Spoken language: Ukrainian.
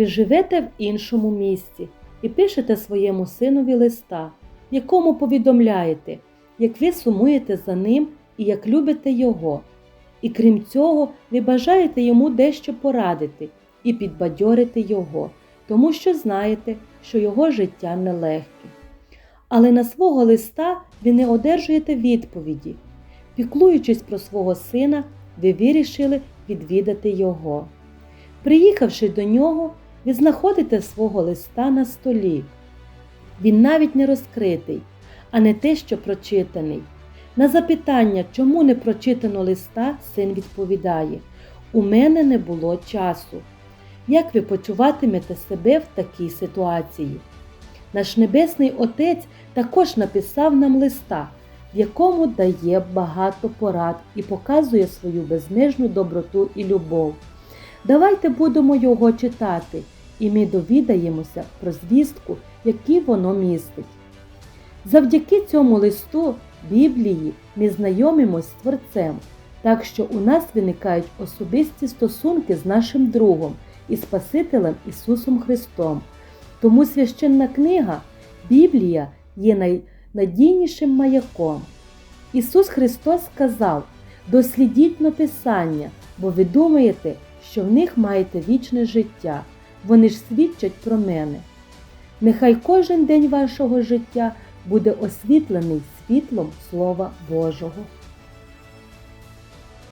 Ви живете в іншому місці і пишете своєму синові листа, в якому повідомляєте, як ви сумуєте за ним і як любите його. І крім цього, ви бажаєте йому дещо порадити і підбадьорити його, тому що знаєте, що його життя нелегке. Але на свого листа ви не одержуєте відповіді. Піклуючись про свого сина, ви вирішили відвідати його. Приїхавши до нього, ви знаходите свого листа на столі. Він навіть не розкритий, а не те, що прочитаний. На запитання, чому не прочитано листа, син відповідає: У мене не було часу. Як ви почуватимете себе в такій ситуації? Наш Небесний Отець також написав нам листа, в якому дає багато порад і показує свою безмежну доброту і любов. Давайте будемо його читати, і ми довідаємося про звістку, які воно містить. Завдяки цьому листу Біблії ми знайомимось з Творцем, так що у нас виникають особисті стосунки з нашим другом і Спасителем Ісусом Христом. Тому священна книга Біблія є найнадійнішим маяком. Ісус Христос сказав: дослідіть написання, бо ви думаєте, що в них маєте вічне життя, вони ж свідчать про мене. Нехай кожен день вашого життя буде освітлений світлом Слова Божого.